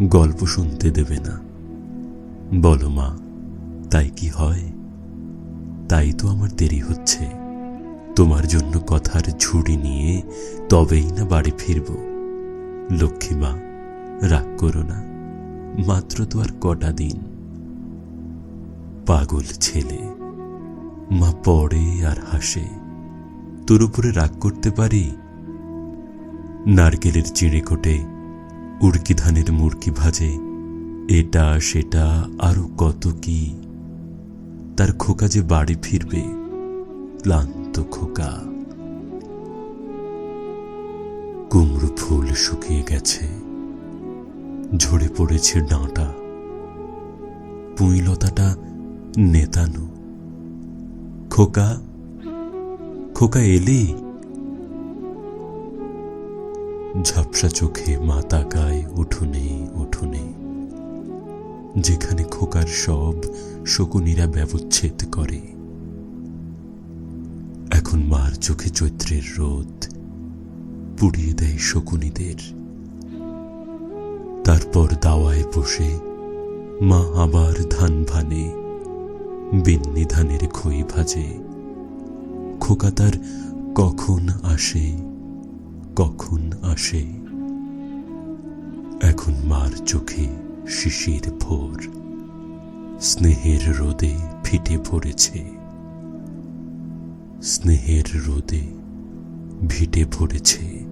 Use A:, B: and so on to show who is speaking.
A: গল্প শুনতে দেবে না। বলো মা, তাই কি হয়? তাই তো আমার দেরি হচ্ছে। তোমার জন্য কথার ঝুড়ি নিয়ে তবেই না বাড়ি ফিরব। লক্ষ্মী মা, রাগ করো না। মাত্র তো আর কটা দিন। পাগল ছেলে, মা পড়ে আর হাসে। তোর উপরে রাগ করতে পারি? নারকেলের চিড়ে কোটে উড়কি ধানের মুরকি ভাজে, এটা, সেটা, আরও কত কি? তার খোকা যে বাড়ি ফিরবে, ক্লান্ত খোকা। কুমড়ো ফুল শুকিয়ে গেছে, ঝরে পড়েছে ডাঁটা। পুঁইলতাটা নেতানো। খোকা খোকা এলি? ঝাপসা চোখে মা তাকায় উঠোনে উঠোনে। যেখানে খোকার সব শকুনিরা ব্যবচ্ছেদ করে। এখন মার চোখে চৈত্রের রোদ পুড়িয়ে দেয় শকুনিদের। তারপর দাওয়ায় বসে মা আবার ধান ভানে বিন্নি ধানের খই ভাজে। খোকা তার কখন আসে কখন আসে? এখন মার চোখে শিশির ভোর। স্নেহের রোদে ফিটে পড়েছে। স্নেহের রোদে ভিটে পড়েছে।